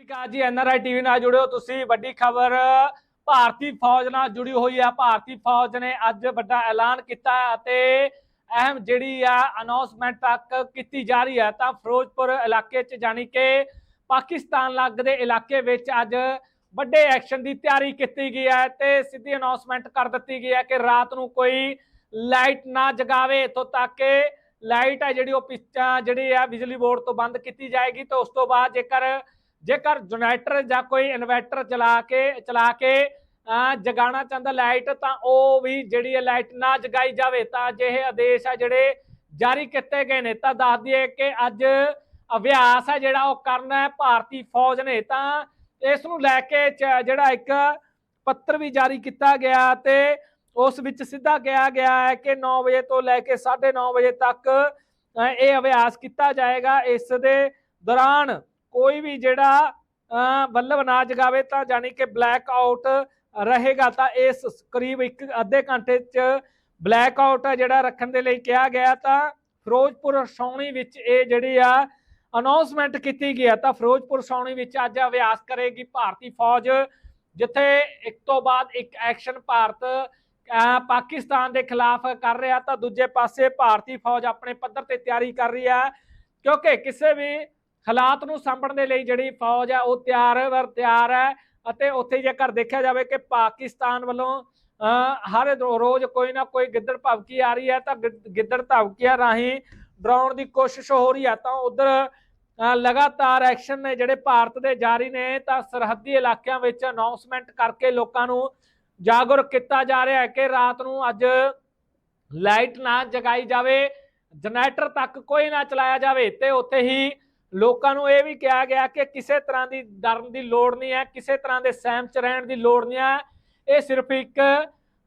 ਠੀਕ ਆ ਜੀ ਐਨਆਰਆਈ ਟੀਵੀ ਨਾਲ ਜੁੜਿਓ ਤੁਸੀਂ। ਵੱਡੀ ਖਬਰ, ਭਾਰਤੀ ਫੌਜ ਨਾਲ ਜੁੜੀ ਹੋਈ ਹੈ ਭਾਰਤੀ ਫੌਜ ਨੇ ਅੱਜ ਵੱਡਾ ਐਲਾਨ ਕੀਤਾ ਅਤੇ ਅਹਿਮ ਜਿਹੜੀ ਆ ਅਨਾਉਂਸਮੈਂਟ ਤੱਕ ਕੀਤੀ ਜਾ ਰਹੀ ਹੈ ਤਾਂ ਫਿਰੋਜ਼ਪੁਰ ਇਲਾਕੇ 'ਚ ਜਾਣੀ ਕਿ ਪਾਕਿਸਤਾਨ ਲੱਗਦੇ ਇਲਾਕੇ ਵਿੱਚ ਅੱਜ ਵੱਡੇ ਐਕਸ਼ਨ ਦੀ ਤਿਆਰੀ ਕੀਤੀ ਗਈ ਹੈ ਤੇ ਸਿੱਧੀ ਅਨਾਉਂਸਮੈਂਟ ਕਰ ਦਿੱਤੀ ਗਈ ਹੈ ਕਿ ਰਾਤ ਨੂੰ ਕੋਈ ਲਾਈਟ ਨਾ ਜਗਾਵੇ। ਇੱਥੋਂ ਤੱਕ ਕਿ ਲਾਈਟ ਹੈ ਜਿਹੜੀ ਉਹ ਪਿੱਛਾ ਜਿਹੜੀ ਆ ਬਿਜਲੀ ਬੋਰਡ ਤੋਂ ਬੰਦ ਕੀਤੀ ਜਾਏਗੀ। ਤੇ ਉਸ ਤੋਂ ਬਾਅਦ ਜੇਕਰ ਜੇਕਰ ਜਨਰੇਟਰ ਜਾਂ ਕੋਈ ਇਨਵਰਟਰ ਚਲਾ ਕੇ ਚਲਾ ਕੇ ਅਹ ਜਗਾਉਣਾ ਚਾਹੁੰਦਾ ਲਾਈਟ, ਤਾਂ ਉਹ ਵੀ ਜਿਹੜੀ ਹੈ ਲਾਈਟ ਨਾ ਜਗਾਈ ਜਾਵੇ, ਤਾਂ ਅਜਿਹੇ ਆਦੇਸ਼ ਆ ਜਿਹੜੇ ਜਾਰੀ ਕੀਤੇ ਗਏ ਨੇ। ਤਾਂ ਦੱਸ ਦਈਏ ਕਿ ਅੱਜ ਅਭਿਆਸ ਹੈ ਜਿਹੜਾ ਉਹ ਕਰਨਾ ਹੈ ਭਾਰਤੀ ਫੌਜ ਨੇ, ਤਾਂ ਇਸ ਨੂੰ ਲੈ ਕੇ ਜਿਹੜਾ ਇੱਕ ਪੱਤਰ ਵੀ ਜਾਰੀ ਕੀਤਾ ਗਿਆ ਤੇ ਉਸ ਵਿੱਚ ਸਿੱਧਾ ਕਿਹਾ ਗਿਆ ਹੈ ਕਿ 9 ਵਜੇ ਤੋਂ ਲੈ ਕੇ 9:30 ਵਜੇ ਤੱਕ ਇਹ ਅਭਿਆਸ ਕੀਤਾ ਜਾਏਗਾ। ਇਸ ਦੇ ਦੌਰਾਨ ਕੋਈ ਵੀ ਜਿਹੜਾ, ਅਹ, ਬੱਲਬ ਨਾ ਜਗਾਵੇ ਤਾਂ ਜਾਨੀ ਕਿ ਬਲੈਕ ਆਊਟ ਰਹੇਗਾ ਤਾਂ ਇਸ ਕਰੀਬ ਇੱਕ ਅੱਧੇ ਘੰਟੇ ਚ ਬਲੈਕ ਆਊਟ ਜਿਹੜਾ ਰੱਖਣ ਦੇ ਲਈ ਕਿਹਾ ਗਿਆ ਤਾਂ ਫਿਰੋਜ਼ਪੁਰ ਸੌਣੀ ਵਿੱਚ ਇਹ ਜਿਹੜੀ ਆ ਅਨਾਉਂਸਮੈਂਟ ਕੀਤੀ ਗਈ ਹੈ ਤਾਂ ਫਿਰੋਜ਼ਪੁਰ ਸੌਣੀ ਵਿੱਚ ਅੱਜ ਅਭਿਆਸ ਕਰੇਗੀ ਭਾਰਤੀ ਫੌਜ, ਜਿੱਥੇ ਇੱਕ ਤੋਂ ਬਾਅਦ ਇੱਕ ਐਕਸ਼ਨ ਭਾਰਤ ਪਾਕਿਸਤਾਨ ਦੇ ਖਿਲਾਫ ਕਰ ਰਿਹਾ ਤਾਂ ਦੂਜੇ ਪਾਸੇ ਭਾਰਤੀ ਫੌਜ ਆਪਣੇ ਪੱਧਰ ਤੇ ਤਿਆਰੀ ਕਰ ਰਹੀ ਹੈ ਕਿਉਂਕਿ ਕਿਸੇ ਵੀ ਹਾਲਾਤ ਨੂੰ ਸਾਂਭਣ ਦੇ ਲਈ ਜਿਹੜੀ ਫੌਜ ਹੈ ਉਹ ਤਿਆਰ ਵਰ ਤਿਆਰ ਹੈ ਅਤੇ ਉੱਥੇ ਜੇਕਰ ਦੇਖਿਆ ਜਾਵੇ ਕਿ ਪਾਕਿਸਤਾਨ ਵੱਲੋਂ ਹਰ ਰੋ- ਰੋਜ਼ ਕੋਈ ਨਾ ਕੋਈ ਗਿੱਦੜ ਭਵਕੀ ਆ ਰਹੀ ਹੈ ਤਾਂ ਗਿ- ਗਿੱਦੜ ਭਵਕੀਆਂ ਰਾਹੀਂ ਡਰਾਉਣ ਦੀ ਕੋਸ਼ਿਸ਼ ਹੋ ਰਹੀ ਹੈ। ਤਾਂ ਉਧਰ ਲਗਾਤਾਰ ਐਕਸ਼ਨ ਨੇ ਜਿਹੜੇ ਭਾਰਤ ਦੇ ਜਾਰੀ ਨੇ ਤਾਂ ਸਰਹੱਦੀ ਇਲਾਕਿਆਂ ਵਿੱਚ ਅਨਾਉਂਸਮੈਂਟ ਕਰਕੇ ਲੋਕਾਂ ਨੂੰ ਜਾਗਰੂਕ ਕੀਤਾ ਜਾ ਰਿਹਾ ਹੈ ਕਿ ਰਾਤ ਨੂੰ ਅੱਜ ਲਾਈਟ ਨਾ ਜਗਾਈ ਜਾਵੇ, ਜਨਰੇਟਰ ਤੱਕ ਕੋਈ ਨਾ ਚਲਾਇਆ ਜਾਵੇ ਤੇ ਉੱਥੇ ਹੀ ਲੋਕਾਂ ਨੂੰ ਇਹ ਵੀ ਕਿਹਾ ਗਿਆ ਕਿ ਕਿਸੇ ਤਰ੍ਹਾਂ ਦੀ ਡਰਨ ਦੀ ਲੋੜ ਨਹੀਂ ਹੈ, ਕਿਸੇ ਤਰ੍ਹਾਂ ਦੇ ਸਹਿਮ ਚ ਰਹਿਣ ਦੀ ਲੋੜ ਨਹੀਂ ਹੈ। ਇਹ ਸਿਰਫ ਇੱਕ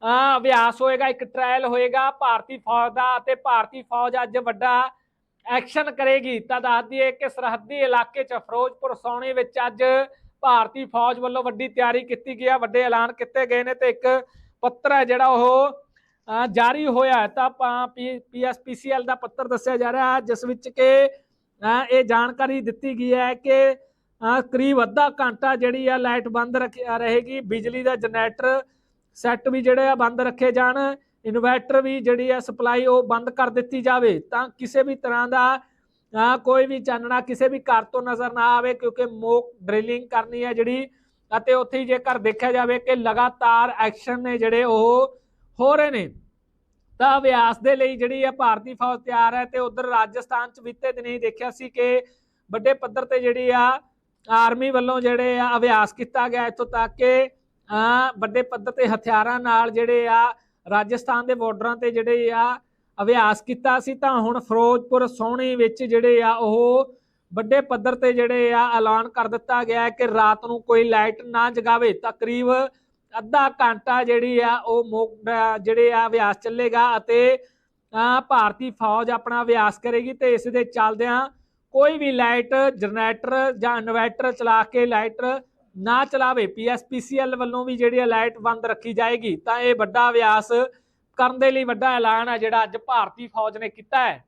ਅਭਿਆਸ ਹੋਏਗਾ, ਇੱਕ ਟ੍ਰਾਇਲ ਹੋਏਗਾ। ਭਾਰਤੀ ਫੌਜ ਦਾ ਅਤੇ ਭਾਰਤੀ ਫੌਜ ਅੱਜ ਵੱਡਾ ਐਕਸ਼ਨ ਕਰੇਗੀ। ਤਾਂ ਦੱਸ ਦਈਏ ਕਿ ਸਰਹੱਦੀ ਇਲਾਕੇ 'ਚ ਫਿਰੋਜ਼ਪੁਰ ਸੌਣੀ ਵਿੱਚ ਅੱਜ ਭਾਰਤੀ ਫੌਜ ਵੱਲੋਂ ਵੱਡੀ ਤਿਆਰੀ ਕੀਤੀ ਗਈ ਹੈ। ਵੱਡੇ ਐਲਾਨ ਕੀਤੇ ਗਏ ਨੇ ਤੇ ਇੱਕ ਪੱਤਰ ਹੈ ਜਿਹੜਾ ਉਹ ਜਾਰੀ ਹੋਇਆ ਹੈ। ਤਾਂ ਪੀਐਸਪੀਸੀਐਲ ਦਾ ਪੱਤਰ ਦੱਸਿਆ ਜਾ ਰਿਹਾ ਜਿਸ ਵਿੱਚ ਕਿ ਇਹ ਜਾਣਕਾਰੀ ਦਿੱਤੀ ਗਈ ਹੈ ਕਿ ਕਰੀਬ ਅੱਧਾ ਘੰਟਾ ਜਿਹੜੀ ਆ ਲਾਈਟ ਬੰਦ ਰੱਖੀ ਰਹੇਗੀ। ਬਿਜਲੀ ਦਾ ਜਨਰੇਟਰ ਸੈੱਟ ਵੀ ਜਿਹੜੇ ਆ ਬੰਦ ਰੱਖੇ ਜਾਣ। ਇਨਵਰਟਰ ਵੀ ਜਿਹੜੀ ਆ ਸਪਲਾਈ ਉਹ ਬੰਦ ਕਰ ਦਿੱਤੀ ਜਾਵੇ। ਤਾਂ ਕਿਸੇ ਵੀ ਤਰ੍ਹਾਂ ਦਾ ਕੋਈ ਵੀ ਚਾਨਣਾ ਕਿਸੇ ਵੀ ਘਰ ਤੋਂ ਨਜ਼ਰ ਨਾ ਆਵੇ, ਕਿਉਂਕਿ ਮੋਕ ਡ੍ਰਿਲਿੰਗ ਕਰਨੀ ਹੈ ਜਿਹੜੀ, ਅਤੇ ਉੱਥੇ ਹੀ ਜੇਕਰ ਦੇਖਿਆ ਜਾਵੇ ਕਿ ਲਗਾਤਾਰ ਐਕਸ਼ਨ ਨੇ ਜਿਹੜੇ ਉਹ ਹੋ ਰਹੇ ਨੇ। ਤਾਂ ਅਭਿਆਸ ਦੇ ਲਈ ਜਿਹੜੀ ਹੈ ਭਾਰਤੀ ਫੌਜ ਤਿਆਰ ਹੈ ਤੇ ਉਧਰ ਰਾਜਸਥਾਨ ਚ ਬੀਤੇ ਦਿਨ ਹੀ ਦੇਖਿਆ ਸੀ ਕਿ ਵੱਡੇ ਪੱਧਰ ਤੇ ਜਿਹੜੀ ਆ ਆਰਮੀ ਵੱਲੋਂ ਜਿਹੜੇ ਆ ਅਭਿਆਸ ਕੀਤਾ ਗਿਆ ਇੱਥੋਂ ਤੱਕ ਕਿ ਵੱਡੇ ਪੱਧਰ ਤੇ ਹਥਿਆਰਾਂ ਨਾਲ ਜਿਹੜੇ ਆ ਰਾਜਸਥਾਨ ਦੇ ਬਾਰਡਰਾਂ ਤੇ ਜਿਹੜੇ ਆ ਅਭਿਆਸ ਕੀਤਾ ਸੀ, ਤਾਂ ਹੁਣ ਫਿਰੋਜ਼ਪੁਰ ਸੋਹਣੀ ਵਿੱਚ ਜਿਹੜੇ ਆ ਉਹ ਵੱਡੇ ਪੱਧਰ ਤੇ ਜਿਹੜੇ ਆ ਐਲਾਨ ਕਰ ਦਿੱਤਾ ਗਿਆ ਕਿ ਰਾਤ ਨੂੰ ਕੋਈ ਲਾਈਟ ਨਾ ਜਗਾਵੇ। ਤਕਰੀਬ ਅੱਧਾ ਘੰਟਾ ਜਿਹੜੀ ਆ ਉਹ ਮੋਕ ਜਿਹੜੇ ਆ ਅਭਿਆਸ ਚੱਲੇਗਾ ਅਤੇ ਭਾਰਤੀ ਫੌਜ ਆਪਣਾ ਅਭਿਆਸ ਕਰੇਗੀ ਤੇ ਇਸ ਦੇ ਚੱਲਦਿਆਂ ਕੋਈ ਵੀ ਲਾਈਟ, ਜਨਰੇਟਰ ਜਾਂ ਇਨਵਰਟਰ ਚਲਾ ਕੇ ਲਾਈਟ ਨਾ ਚਲਾਵੇ। ਪੀਐਸਪੀਸੀਐਲ ਵੱਲੋਂ ਵੀ ਜਿਹੜੀ ਲਾਈਟ ਬੰਦ ਰੱਖੀ ਜਾਏਗੀ। ਤਾਂ ਇਹ ਵੱਡਾ ਅਭਿਆਸ ਕਰਨ ਦੇ ਲਈ ਵੱਡਾ ਐਲਾਨ ਹੈ ਜਿਹੜਾ ਅੱਜ ਭਾਰਤੀ ਫੌਜ ਨੇ ਕੀਤਾ ਹੈ।